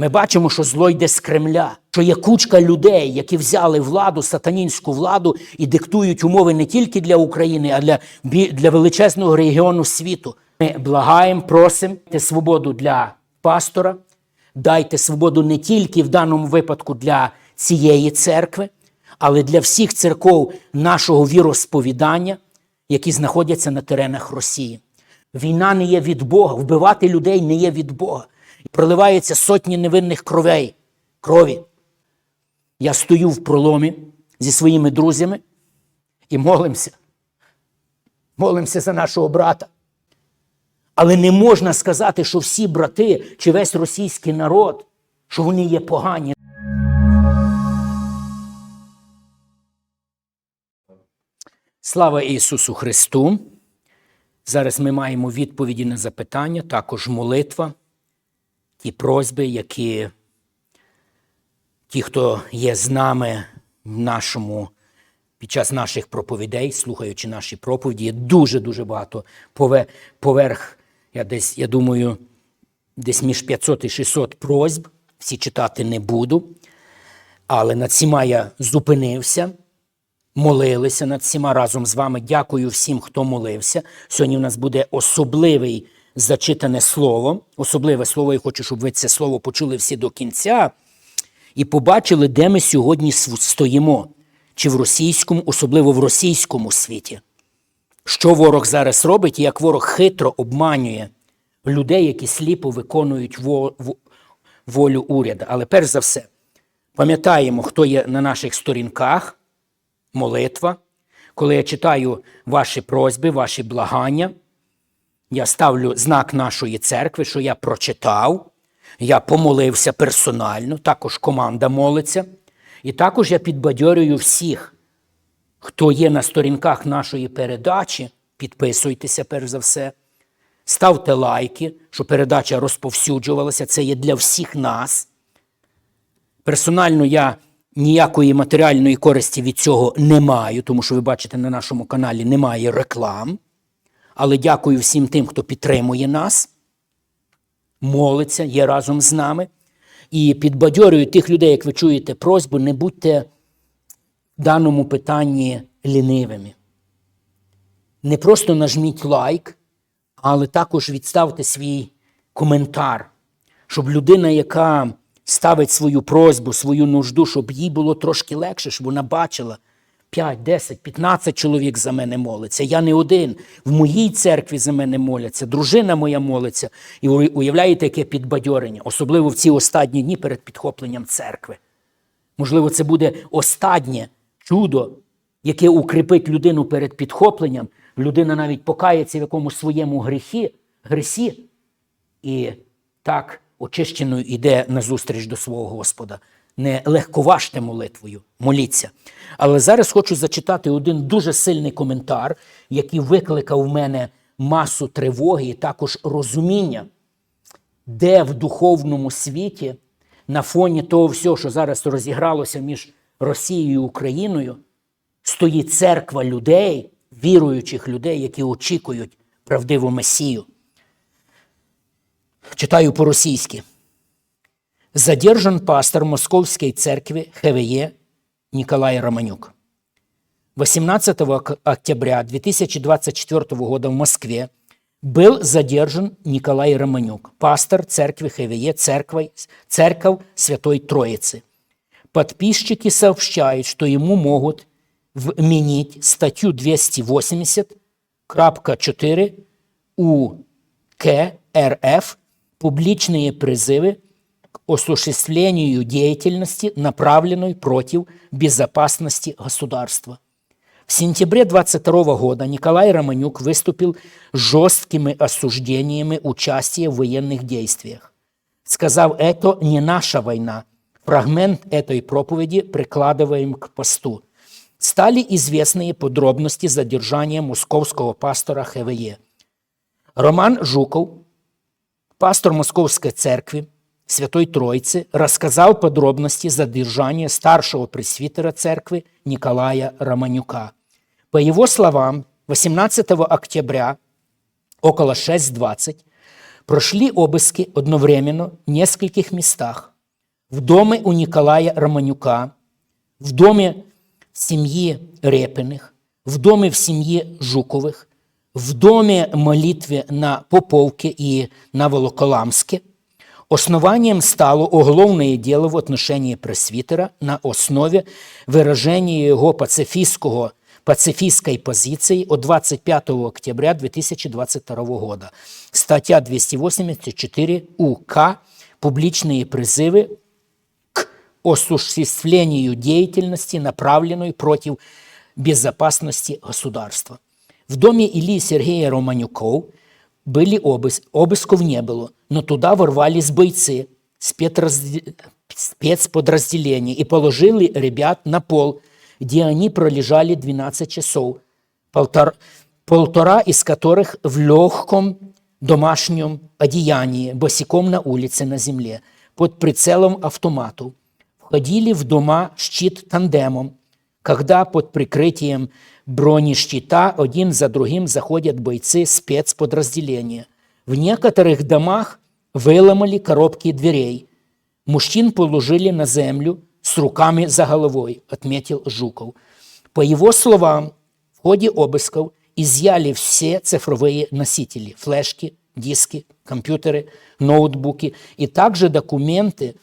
Ми бачимо, що зло йде з Кремля, що є кучка людей, які взяли владу, сатанінську владу і диктують умови не тільки для України, а для, для величезного регіону світу. Ми благаємо, просимо свободу для пастора, дайте свободу не тільки в даному випадку для цієї церкви, але для всіх церков нашого віросповідання, які знаходяться на теренах Росії. Війна не є від Бога, вбивати людей не є від Бога. І проливаються сотні невинних кровей, крові. Я стою в проломі зі своїми друзями і молимося. Молимося за нашого брата. Але не можна сказати, що всі брати чи весь російський народ, що вони є погані. Слава Ісусу Христу! Зараз ми маємо відповіді на запитання, також молитва, ті просьби, які ті, хто є з нами в нашому, під час наших проповідей, слухаючи наші проповіді, є дуже-дуже багато поверх, я десь, я думаю, десь між 500 і 600 просьб. Всі читати не буду. Але над всіма я зупинився молилися над всіма разом з вами. Дякую всім, хто молився. Сьогодні в нас буде особливий зачитане слово. Особливе слово. Я хочу, щоб ви це слово почули всі до кінця і побачили, де ми сьогодні стоїмо, чи в російському, особливо в російському світі. Що ворог зараз робить, і як ворог хитро обманює людей, які сліпо виконують во- во- волю уряду. Але перш за все, пам'ятаємо, хто є на наших сторінках молитва, коли я читаю ваші просьби, ваші благання, я ставлю знак нашої церкви, що я прочитав, я помолився персонально, також команда молиться. І також я підбадьорюю всіх, хто є на сторінках нашої передачі, підписуйтеся перш за все, ставте лайки, щоб передача розповсюджувалася. Це є для всіх нас. Персонально я ніякої матеріальної користі від цього не маю, тому що ви бачите, на нашому каналі немає реклам. Але дякую всім тим, хто підтримує нас, молиться, є разом з нами. І підбадьорюю тих людей, як ви чуєте просьбу, не будьте в даному питанні лінивими. Не просто нажміть лайк, але також відставте свій коментар, щоб людина, яка ставить свою просьбу, свою нужду, щоб їй було трошки легше, щоб вона бачила 5, 10, 15 чоловік за мене молиться. Я не один. В моїй церкві за мене моляться, дружина моя молиться. І уявляєте, яке підбадьорення, особливо в ці останні дні перед підхопленням церкви. Можливо, це буде останнє чудо, яке укріпить людину перед підхопленням. Людина навіть покається в якомусь своєму гріхі, гресі, і так очищеною йде назустріч до свого Господа. Не легковажте молитвою, моліться. Але зараз хочу зачитати один дуже сильний коментар, який викликав в мене масу тривоги і також розуміння, де в духовному світі, на фоні того всього, що зараз розігралося між Росією і Україною, стоїть церква людей, віруючих людей, які очікують правдиву Месію. Читаю по-російськи Задержан пастор Московской церкви ХВЕ Николай Романюк. 18 ок- октября 2024 года в Москве был задержан Николай Романюк, пастор церкви ХВЕ церковь, Церковь Святой Троицы. Подписчики сообщают, что ему могут вменить статью 280.4 УК РФ «Публичные призывы к осуществлению деятельности, направленной против безопасности государства». В сентябре 22 года Николай Романюк выступил с жесткими осуждениями участия в военных действиях. Сказав, это не наша война. Фрагмент этой проповеди прикладываем к посту. Стали известные подробности задержания московского пастора ХВЕ. Роман Жуков, пастор Московской церкви Святой Троицы, рассказал подробности задержания старшего пресвитера церкви Николая Романюка. По его словам, 18 октября около 6.20 Прошли обыски одновременно в нескольких местах. В доме у Николая Романюка, в доме семьи Репиных, в доме в семье Жуковых, в доме молитве на Поповке и на Волоколамске. Основанием стало уголовное дело в отношении пресвитера на основе выражения его пацифистского пацифистской позиции от 25 октября 2022 года. Статья 284 УК «Публичные призывы к осуществлению деятельности, направленной против безопасности государства». В доме Ильи Сергея Романюков были обыск, обысков не было, но туда ворвались бойцы спецразде- спецподразделения и положили ребят на пол, где они пролежали 12 часов, полтора, полтора из которых в легком домашнем одеянии, босиком на улице на земле, под прицелом автоматов. Входили в дома щит тандемом, когда под прикрытием бронещита один за другим заходят бойцы спецподразделения. В некоторых домах выломали коробки дверей. Мужчин положили на землю с руками за головой, отметил Жуков. По его словам, в ходе обысков изъяли все цифровые носители, флешки, диски, компьютеры, ноутбуки и также документы,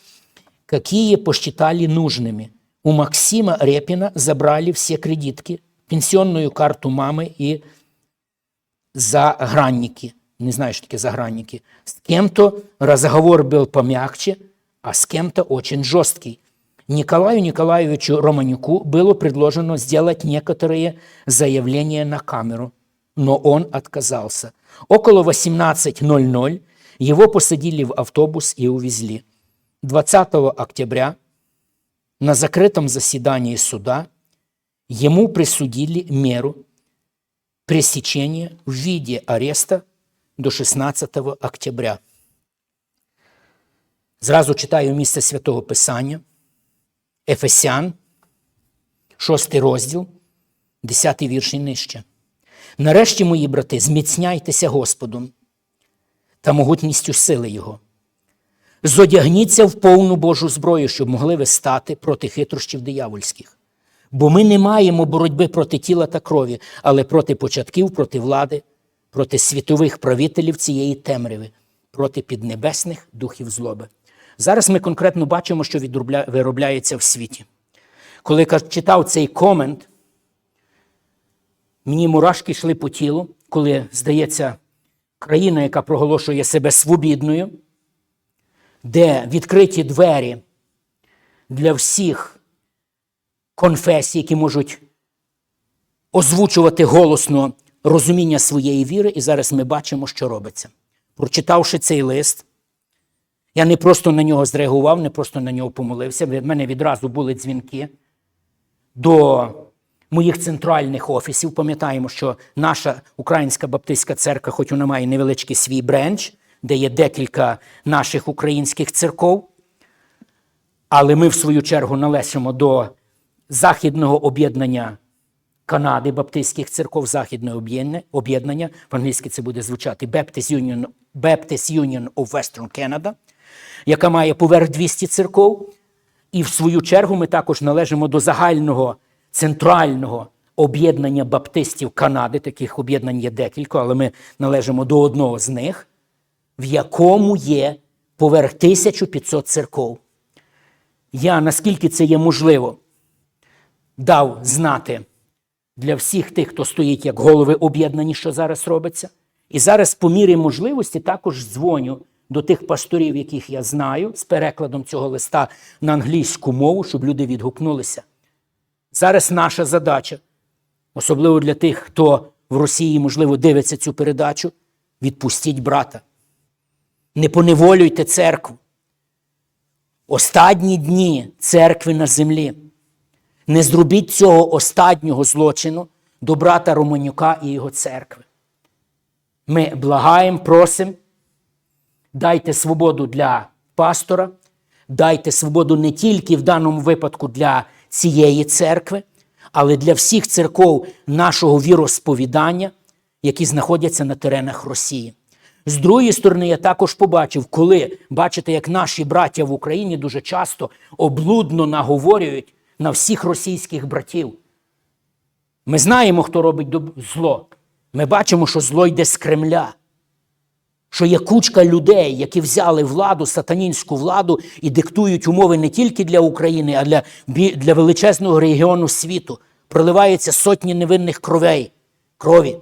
какие посчитали нужными. У Максима Репина забрали все кредитки, пенсионную карту мамы и загранники. Не знаю, что такое загранники. С кем-то разговор был помягче, а с кем-то очень жесткий. Николаю Николаевичу Романюку было предложено сделать некоторые заявления на камеру, но он отказался. Около 18.00 его посадили в автобус и увезли. 20 октября на закрытом заседании суда ему присудили меру пресечения в виде ареста до 16 октября. Зразу читаю місце Святого Писання, Ефесян, 6 розділ, 10 вірш нижче. Нарешті, мої брати, зміцняйтеся Господом та могутністю сили Його. Зодягніться в повну Божу зброю, щоб могли ви стати проти хитрощів диявольських. Бо ми не маємо боротьби проти тіла та крові, але проти початків, проти влади, проти світових правителів цієї темряви, проти піднебесних духів злоби. Зараз ми конкретно бачимо, що виробляється в світі. Коли я читав цей комент, мені мурашки йшли по тілу, коли, здається, країна, яка проголошує себе свобідною, де відкриті двері для всіх конфесій, які можуть озвучувати голосно розуміння своєї віри, і зараз ми бачимо, що робиться. Прочитавши цей лист, я не просто на нього зреагував, не просто на нього помолився. Від мене відразу були дзвінки до моїх центральних офісів. Пам'ятаємо, що наша Українська Баптистська церква, хоч вона має невеличкий свій бренч, де є декілька наших українських церков, але ми, в свою чергу, належимо до Західного об'єднання Канади, Баптистських церков, Західне об'єднання-. В англійській це буде звучати Baptist Union, Baptist Union of Western Canada, яка має поверх 200 церков. І в свою чергу ми також належимо до загального центрального об'єднання баптистів Канади. Таких об'єднань є декілька, але ми належимо до одного з них, в якому є поверх 1500 церков. Я, наскільки це є можливо, дав знати для всіх тих, хто стоїть як голови об'єднані, що зараз робиться. І зараз, по мірі можливості, також дзвоню до тих пасторів, яких я знаю, з перекладом цього листа на англійську мову, щоб люди відгукнулися. Зараз наша задача, особливо для тих, хто в Росії, можливо, дивиться цю передачу, відпустіть брата. Не поневолюйте церкву. Останні дні церкви на землі. Не зробіть цього останнього злочину до брата Романюка і його церкви. Ми благаємо, просимо, дайте свободу для пастора, дайте свободу не тільки в даному випадку для цієї церкви, але для всіх церков нашого віросповідання, які знаходяться на теренах Росії. З другої сторони, я також побачив, коли бачите, як наші браття в Україні дуже часто облудно наговорюють на всіх російських братів. Ми знаємо, хто робить зло. Ми бачимо, що зло йде з Кремля. Що є кучка людей, які взяли владу, сатанінську владу і диктують умови не тільки для України, а для, для величезного регіону світу. Проливаються сотні невинних кровей, крові.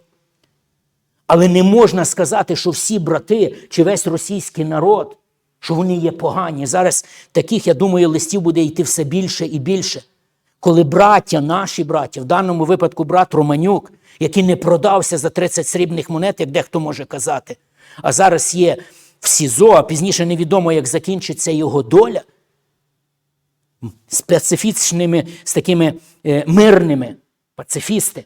Але не можна сказати, що всі брати чи весь російський народ, що вони є погані. Зараз таких, я думаю, листів буде йти все більше і більше. Коли браття, наші браття, в даному випадку брат Романюк, який не продався за 30 срібних монет, як дехто може казати, а зараз є в СІЗО, а пізніше невідомо, як закінчиться його доля, специфічними, з такими е, мирними пацифісти,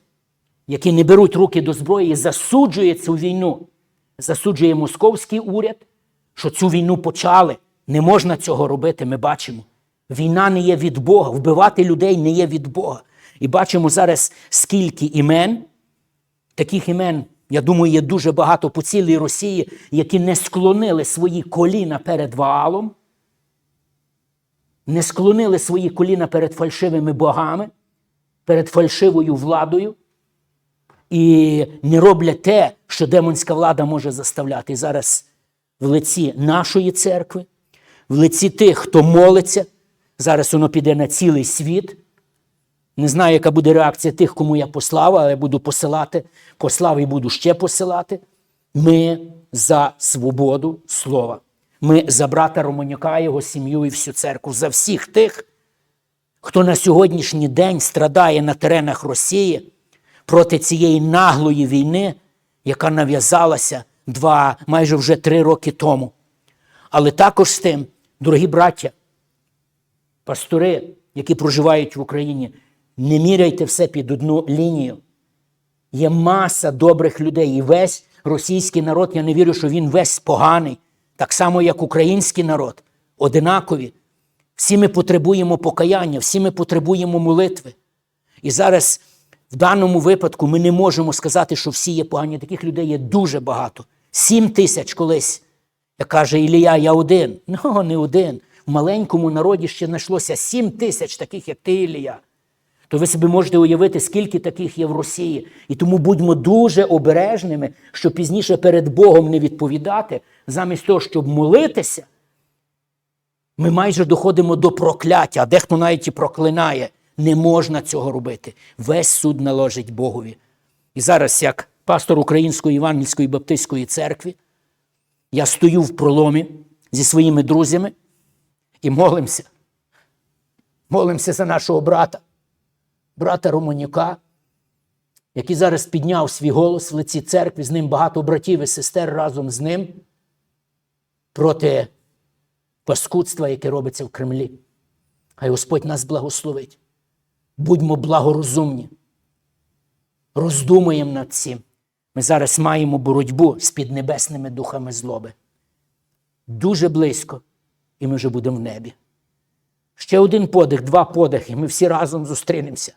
які не беруть руки до зброї, засуджує цю війну. Засуджує московський уряд, що цю війну почали. Не можна цього робити, ми бачимо. Війна не є від Бога, вбивати людей не є від Бога. І бачимо зараз, скільки імен, таких імен, я думаю, є дуже багато по цілій Росії, які не склонили свої коліна перед Ваалом, не склонили свої коліна перед фальшивими богами, перед фальшивою владою і не роблять те, що демонська влада може заставляти. Зараз в лиці нашої церкви, в лиці тих, хто молиться, зараз воно піде на цілий світ. Не знаю, яка буде реакція тих, кому я послав, але буду посилати, послав і буду ще посилати. Ми за свободу слова. Ми за брата Романюка, його сім'ю і всю церкву, за всіх тих, хто на сьогоднішній день страдає на теренах Росії проти цієї наглої війни, яка нав'язалася два, майже вже три роки тому. Але також з тим, дорогі браття, пастори, які проживають в Україні, не міряйте все під одну лінію. Є маса добрих людей. І весь російський народ, я не вірю, що він весь поганий, так само, як український народ, одинакові. Всі ми потребуємо покаяння, всі ми потребуємо молитви. І зараз в даному випадку ми не можемо сказати, що всі є погані. Таких людей є дуже багато. Сім тисяч колись. Як каже Ілія, я один. Ну, не один. В маленькому народі ще знайшлося сім тисяч таких, як ти, Ілія. То ви собі можете уявити, скільки таких є в Росії. І тому будьмо дуже обережними, щоб пізніше перед Богом не відповідати, замість того, щоб молитися, ми майже доходимо до прокляття, а дехто навіть і проклинає. Не можна цього робити. Весь суд належить Богові. І зараз, як пастор Української Євангельської Баптистської церкви, я стою в проломі зі своїми друзями і молимося. Молимося за нашого брата, брата Романюка, який зараз підняв свій голос в лиці церкви, з ним багато братів і сестер разом з ним проти паскудства, яке робиться в Кремлі. Хай Господь нас благословить. Будьмо благорозумні. Роздумуємо над цим. Ми зараз маємо боротьбу з піднебесними духами злоби. Дуже близько, і ми вже будемо в небі. Ще один подих, два подихи, ми всі разом зустрінемося.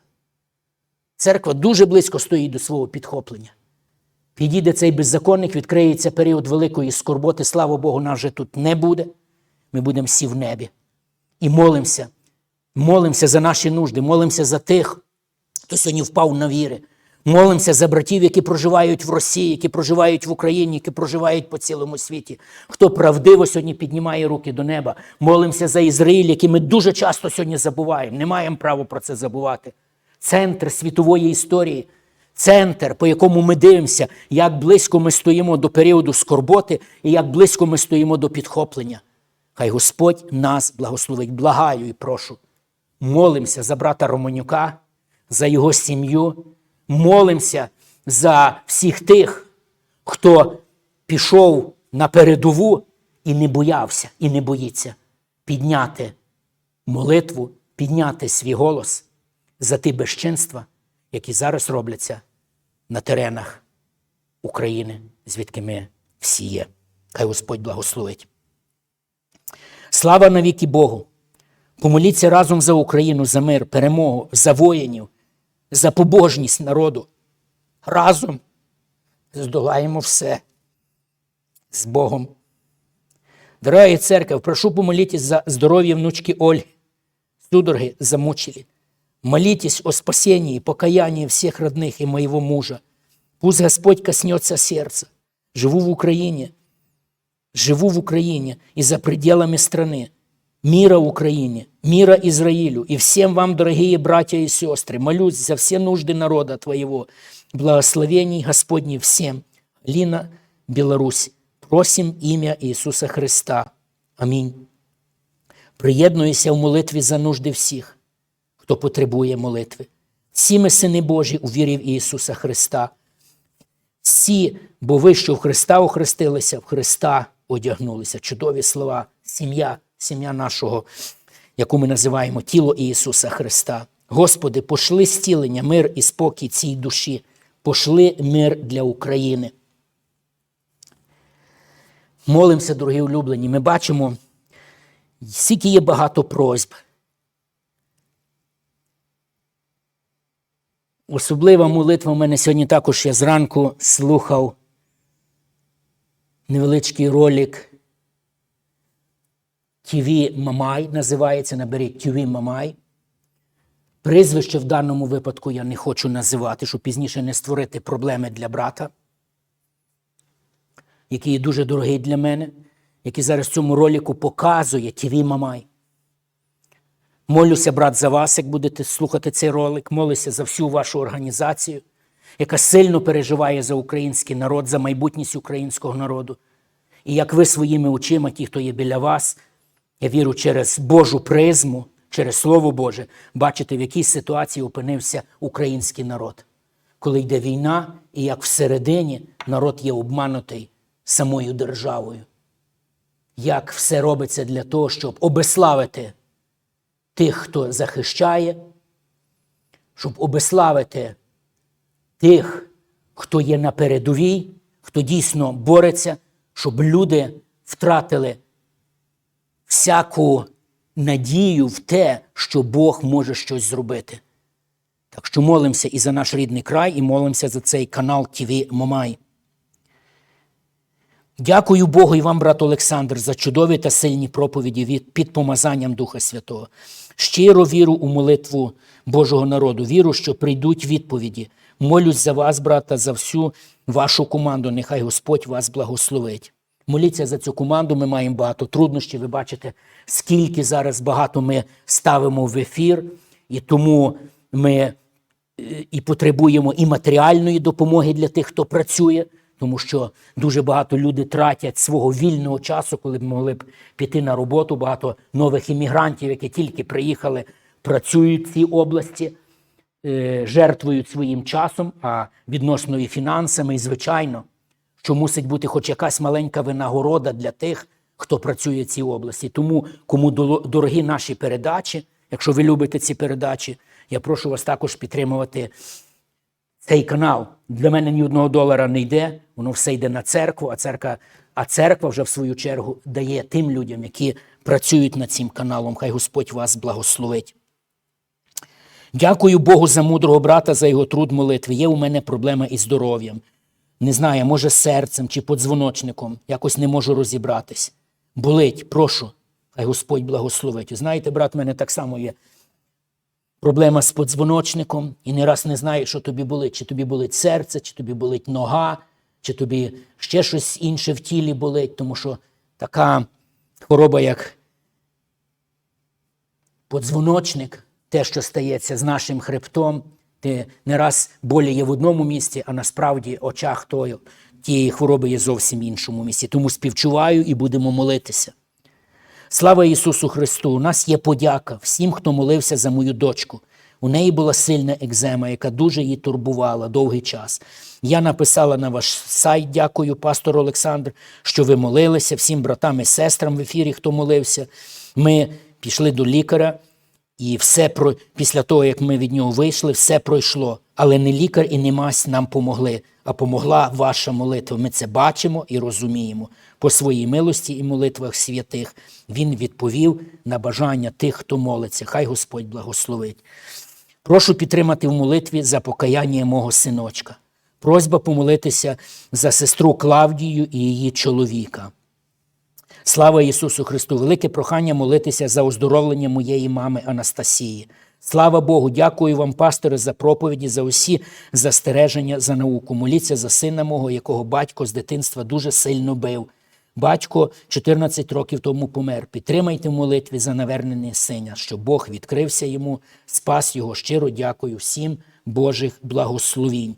Церква дуже близько стоїть до свого підхоплення. Підійде цей беззаконник, відкриється період великої скорботи. Слава Богу, нас вже тут не буде. Ми будемо всі в небі. І молимося. Молимося за наші нужди, молимося за тих, хто сьогодні впав на віри. Молимося за братів, які проживають в Росії, які проживають в Україні, які проживають по цілому світі. Хто правдиво сьогодні піднімає руки до неба. Молимося за Ізраїль, який ми дуже часто сьогодні забуваємо. Не маємо права про це забувати. Центр світової історії, центр, по якому ми дивимося, як близько ми стоїмо до періоду скорботи і як близько ми стоїмо до підхоплення. Хай Господь нас благословить. Благаю і прошу. Молимося за брата Романюка, за його сім'ю. Молимося за всіх тих, хто пішов на передову і не боявся, і не боїться підняти молитву, підняти свій голос за ті безчинства, які зараз робляться на теренах України, звідки ми всі є. Хай Господь благословить. Слава навіки Богу! Помоліться разом за Україну, за мир, перемогу, за воїнів, за побожність народу. Разом здолаємо все. С Богом. Дорогая церковь, прошу помолитесь за здоровье внучки Ольги. Судороги замучили. Молитесь о спасении и покаянии всех родных и моего мужа. Пусть Господь коснется сердца. Живу в Украине. Живу в Украине и за пределами страны. Мира Украине, мира Израилю и всем вам, дорогие братья и сестры, молюсь за все нужды народа Твоего. Благословений Господней всем. Лина, Беларусь. Просим ім'я Ісуса Христа. Амінь. Приєднуюся в молитві за нужди всіх, хто потребує молитви. Всі ми сини Божі у вірі в Ісуса Христа. Всі, бо ви, що в Христа охрестилися, в Христа одягнулися. Чудові слова, сім'я, сім'я нашого, яку ми називаємо тіло Ісуса Христа. Господи, пошли зцілення, мир і спокій цій душі, пошли мир для України. Молимося, дорогі улюблені. Ми бачимо, скільки є багато просьб. Особлива молитва в мене сьогодні також я зранку слухав невеличкий ролик ТВ Мамай називається. Наберіть ТВ Мамай. Прізвище в даному випадку я не хочу називати, щоб пізніше не створити проблеми для брата, який є дуже дорогий для мене, який зараз в цьому ролику показує ТВ Мамай. Молюся, брат, за вас, як будете слухати цей ролик. Молюся за всю вашу організацію, яка сильно переживає за український народ, за майбутність українського народу. І як ви своїми очима, ті, хто є біля вас, я вірю, через Божу призму, через Слово Боже, бачите, в якій ситуації опинився український народ. Коли йде війна, і як всередині народ є обманутий самою державою. Як все робиться для того, щоб обеславити тих, хто захищає, щоб обеславити тих, хто є на передовій, хто дійсно бореться, щоб люди втратили всяку надію в те, що Бог може щось зробити. Так що молимося і за наш рідний край, і молимося за цей канал ТВ Мамай. Дякую Богу і вам, брат Олександр, за чудові та сильні проповіді від під помазанням Духа Святого. Щиро віру у молитву Божого народу. Віру, що прийдуть відповіді. Молюсь за вас, брата, за всю вашу команду. Нехай Господь вас благословить. Моліться за цю команду. Ми маємо багато труднощів. Ви бачите, скільки зараз багато ми ставимо в ефір, і тому ми е, і потребуємо і матеріальної допомоги для тих, хто працює, тому що дуже багато люди тратять свого вільного часу, коли б могли б піти на роботу. Багато нових іммігрантів, які тільки приїхали, працюють в цій області, е, жертвують своїм часом, а відносно і фінансами, і звичайно, що мусить бути хоч якась маленька винагорода для тих, хто працює в цій області. Тому, кому дорогі наші передачі, якщо ви любите ці передачі, я прошу вас також підтримувати цей канал. Для мене ні одного долара не йде, воно все йде на церкву, а церква, а церква вже в свою чергу дає тим людям, які працюють над цим каналом. Хай Господь вас благословить. Дякую Богу за мудрого брата, за його труд молитви. Є у мене проблема із здоров'ям. Не знаю, може, серцем чи подзвоночником. Якось не можу розібратись. Болить, прошу. Хай Господь благословить. Знаєте, брат, в мене так само є проблема з подзвоночником, і не раз не знаєш, що тобі болить. Чи тобі болить серце, чи тобі болить нога, чи тобі ще щось інше в тілі болить, тому що така хвороба, як подзвоночник, те, що стається з нашим хребтом, ти не раз болі є в одному місці, а насправді очах тої, тієї хвороби є зовсім іншому місці. Тому співчуваю і будемо молитися. Слава Ісусу Христу! У нас є подяка всім, хто молився за мою дочку. У неї була сильна екзема, яка дуже її турбувала довгий час. Я написала на ваш сайт, дякую, пастор Олександр, що ви молилися всім братам і сестрам в ефірі, хто молився. Ми пішли до лікаря, і все про після того, як ми від нього вийшли, все пройшло. Але не лікар і не мазь нам помогли, а помогла ваша молитва. Ми це бачимо і розуміємо. По своїй милості і молитвах святих він відповів на бажання тих, хто молиться. Хай Господь благословить. Прошу підтримати в молитві за покаяння мого синочка. Просьба помолитися за сестру Клавдію і її чоловіка. Слава Ісусу Христу! Велике прохання молитися за оздоровлення моєї мами Анастасії. Слава Богу, дякую вам, пастори, за проповіді, за усі застереження за науку. Моліться за сина мого, якого батько з дитинства дуже сильно бив. Батько 14 років тому помер. Підтримайте молитві за навернення сина, щоб Бог відкрився йому, спас його. Щиро дякую всім Божих благословінь.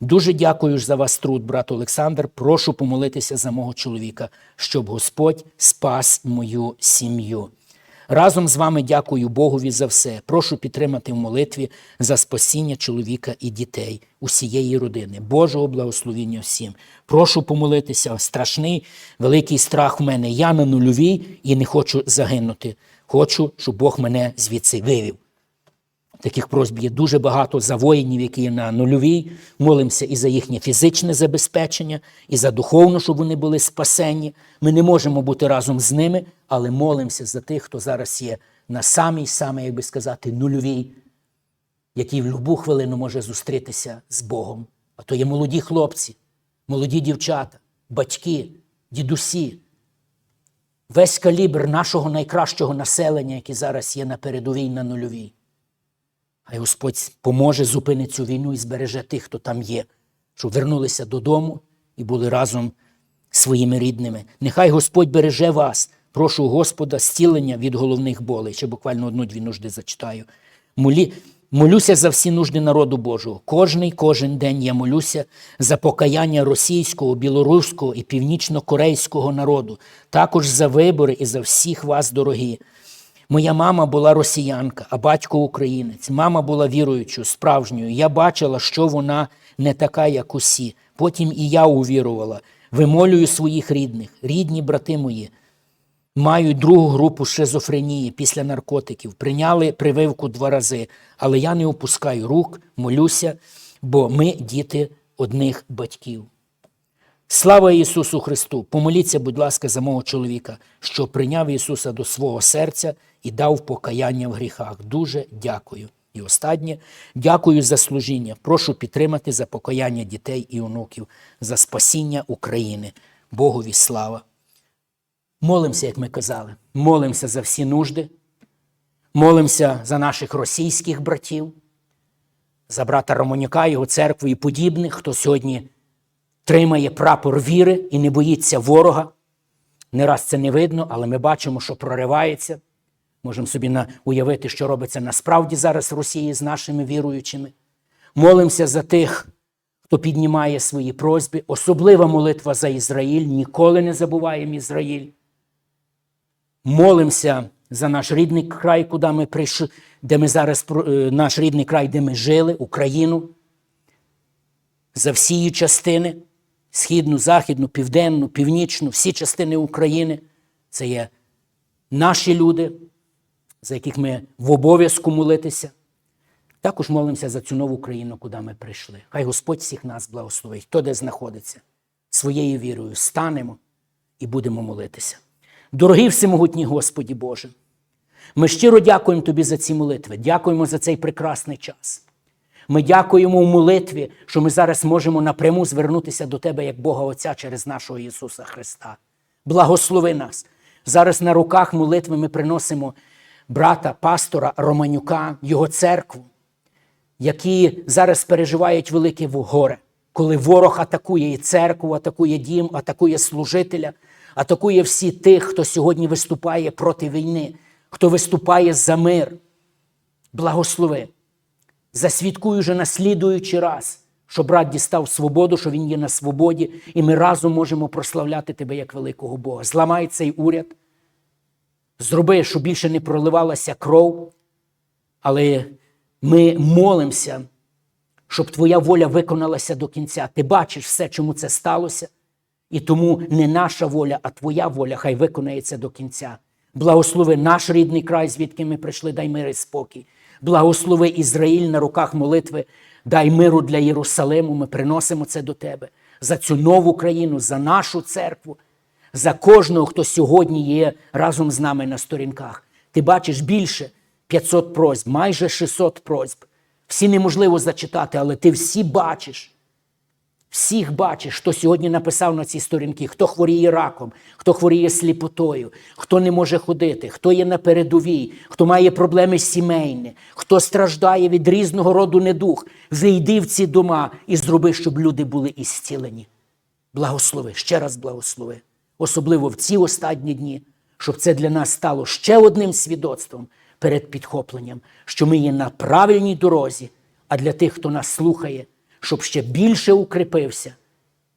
Дуже дякую ж за вас труд, брат Олександр. Прошу помолитися за мого чоловіка, щоб Господь спас мою сім'ю. Разом з вами дякую Богові за все. Прошу підтримати в молитві за спасіння чоловіка і дітей, усієї родини. Божого благословіння всім. Прошу помолитися. Страшний великий страх в мене. Я на нульовій і не хочу загинути. Хочу, щоб Бог мене звідси вивів. Таких просьб є дуже багато за воїнів, які є на нульовій. Молимося і за їхнє фізичне забезпечення, і за духовно, щоб вони були спасені. Ми не можемо бути разом з ними, але молимося за тих, хто зараз є на самій, самій, як би сказати, нульовій, який в будь-яку хвилину може зустрітися з Богом. А то є молоді хлопці, молоді дівчата, батьки, дідусі. Весь калібр нашого найкращого населення, яке зараз є на передовій на нульовій. Хай Господь поможе зупинити цю війну і збереже тих, хто там є, щоб вернулися додому і були разом з своїми рідними. Нехай Господь береже вас. Прошу Господа зцілення від головних болей. Ще буквально одну-дві нужди зачитаю. Молі, молюся за всі нужди народу Божого. Кожний кожен день я молюся за покаяння російського, білоруського і північно-корейського народу, також за вибори і за всіх вас, дорогі. Моя мама була росіянка, а батько українець. Мама була віруючою, справжньою. Я бачила, що вона не така, як усі. Потім і я увірувала. Вимолюю своїх рідних, рідні брати мої. Мають другу групу шизофренії після наркотиків. Прийняли прививку два рази, але я не опускаю рук, молюся, бо ми діти одних батьків. Слава Ісусу Христу! Помоліться, будь ласка, за мого чоловіка, що прийняв Ісуса до свого серця і дав покаяння в гріхах. Дуже дякую. І останнє, дякую за служіння. Прошу підтримати за покаяння дітей і онуків, за спасіння України. Богові слава. Молимося, як ми казали, молимося за всі нужди, молимося за наших російських братів, за брата Романюка, його церкву і подібних, хто сьогодні тримає прапор віри і не боїться ворога. Не раз це не видно, але ми бачимо, що проривається. Можемо собі уявити, що робиться насправді зараз в Росії з нашими віруючими. Молимося за тих, хто піднімає свої просьби. Особлива молитва за Ізраїль. Ніколи не забуваємо Ізраїль. Молимося за наш рідний край, куди ми прийшли, де ми зараз е, наш рідний край, де ми жили, Україну, за всі її частини східну, західну, південну, північну, всі частини України. Це є наші люди, за яких ми в обов'язку молитися. Також молимося за цю нову країну, куди ми прийшли. Хай Господь всіх нас благословить, хто де знаходиться, своєю вірою станемо і будемо молитися. Дорогий всемогутній Господі Боже, ми щиро дякуємо Тобі за ці молитви, дякуємо за цей прекрасний час. Ми дякуємо в молитві, що ми зараз можемо напряму звернутися до Тебе як Бога Отця через нашого Ісуса Христа. Благослови нас. Зараз на руках молитви ми приносимо брата, пастора Романюка, його церкву, які зараз переживають велике горе, коли ворог атакує і церкву, атакує дім, атакує служителя, атакує всі тих, хто сьогодні виступає проти війни, хто виступає за мир. Благослови. Засвідкую вже наслідуючи раз, що брат дістав свободу, що він є на свободі, і ми разом можемо прославляти тебе як великого Бога. Зламай цей уряд, зроби, щоб більше не проливалася кров, але ми молимося, щоб твоя воля виконалася до кінця. Ти бачиш все, чому це сталося, і тому не наша воля, а твоя воля хай виконається до кінця. Благослови наш рідний край, звідки ми прийшли, дай мир і спокій. Благослови Ізраїль на руках молитви, дай миру для Єрусалиму. Ми приносимо це до Тебе за цю нову країну, за нашу церкву, за кожного, хто сьогодні є разом з нами на сторінках. Ти бачиш більше 500 просьб, майже 600 просьб. Всі неможливо зачитати, але ти всі бачиш. Всіх бачиш, хто сьогодні написав на ці сторінки, хто хворіє раком, хто хворіє сліпотою, хто не може ходити, хто є на передовій, хто має проблеми сімейні, хто страждає від різного роду недух. Вийди в ці дома і зроби, щоб люди були ісцілені. Благослови, ще раз благослови, особливо в ці останні дні, щоб це для нас стало ще одним свідоцтвом перед підхопленням, що ми є на правильній дорозі, а для тих, хто нас слухає, щоб ще більше укріпився,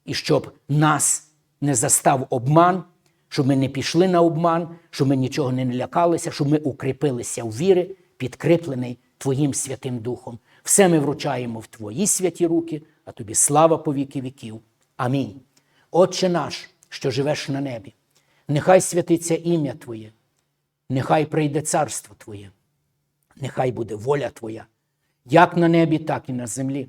і щоб нас не застав обман, щоб ми не пішли на обман, щоб ми нічого не лякалися, щоб ми укріпилися в вірі, підкріплений Твоїм Святим Духом. Все ми вручаємо в Твої святі руки, а тобі слава по віки віків. Амінь. Отче наш, що живеш на небі, нехай святиться ім'я Твоє, нехай прийде царство Твоє, нехай буде воля Твоя, як на небі, так і на землі.